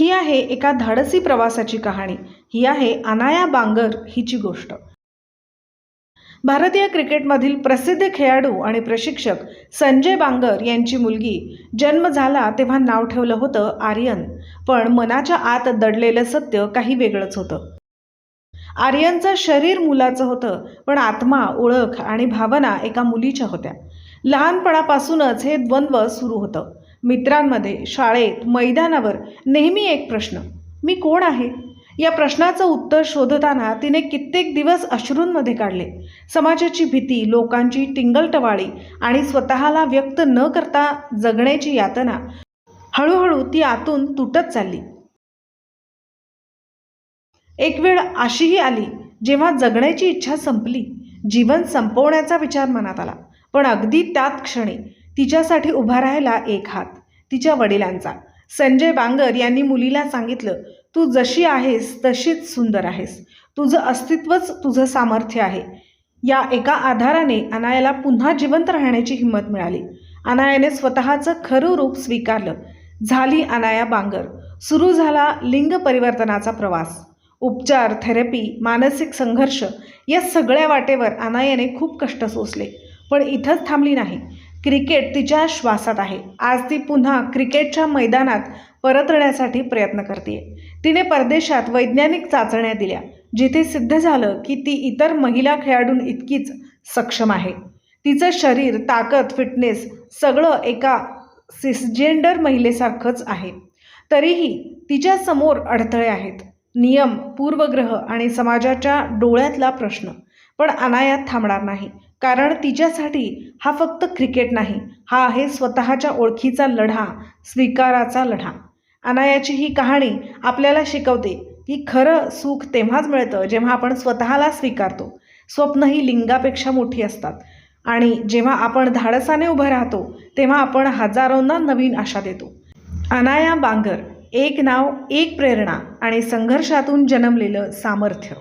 ही आहे एका धाडसी प्रवासाची कहाणी. ही आहे अनाया बांगर हिची गोष्ट. भारतीय क्रिकेटमधील प्रसिद्ध खेळाडू आणि प्रशिक्षक संजय बांगर यांची मुलगी जन्म झाला तेव्हा नाव ठेवलं होतं आर्यन. पण मनाच्या आत दडलेलं सत्य काही वेगळंच होतं. आर्यनचं शरीर मुलाचं होतं पण आत्मा ओळख आणि भावना एका मुलीच्या होत्या. लहानपणापासूनच हे द्वंद्व सुरू होतं. मित्रांमध्ये शाळेत मैदानावर नेहमी एक प्रश्न मी कोण आहे? या प्रश्नाचं उत्तर शोधताना तिने कित्येक दिवस अश्रूंमध्ये काढले. समाजाची भीती लोकांची टिंगलटवाळी आणि स्वतःला व्यक्त न करता जगण्याची यातना हळूहळू ती आतून तुटत चालली. एक वेळ अशीही आली जेव्हा जगण्याची इच्छा संपली जीवन संपवण्याचा विचार मनात आला. पण अगदी त्याच क्षणी तिच्यासाठी उभा राहिला एक हात तिच्या वडिलांचा. संजय बांगर यांनी मुलीला सांगितलं तू जशी आहेस तशीच सुंदर आहेस. तुझं अस्तित्वच तुझं सामर्थ्य आहे. या एका आधाराने अनायाला पुन्हा जिवंत राहण्याची हिंमत मिळाली. अनायाने स्वतःचं खरं रूप स्वीकारलं. झाली अनाया बांगर. सुरू झाला लिंग परिवर्तनाचा प्रवास. उपचार थेरपी मानसिक संघर्ष या सगळ्या वाटेवर अनायाने खूप कष्ट सोसले. पण इथंच थांबली नाही. क्रिकेट तिच्या श्वासात आहे. आज ती पुन्हा क्रिकेटच्या मैदानात परतण्यासाठी प्रयत्न करते. तिने परदेशात वैज्ञानिक चाचण्या दिल्या जिथे सिद्ध झालं की ती इतर महिला खेळाडूं इतकीच सक्षम आहे. तिचं शरीर ताकद फिटनेस सगळं एका सिसजेंडर महिलेसारखंच आहे. तरीही तिच्यासमोर अडथळे आहेत. नियम पूर्वग्रह आणि समाजाच्या डोळ्यातला प्रश्न. पण अनायात थांबणार नाही. कारण तिच्यासाठी हा फक्त क्रिकेट नाही हा आहे स्वतःच्या ओळखीचा लढा स्वीकाराचा लढा. अनायाची ही कहाणी आपल्याला शिकवते की खरं सुख तेव्हाच मिळतं जेव्हा आपण स्वतःला स्वीकारतो. स्वप्न ही लिंगापेक्षा मोठी असतात. आणि जेव्हा आपण धाडसाने उभं राहतो तेव्हा आपण हजारोंना नवीन आशा देतो. अनाया बांगर एक नाव एक प्रेरणा आणि संघर्षातून जन्मलेलं सामर्थ्य.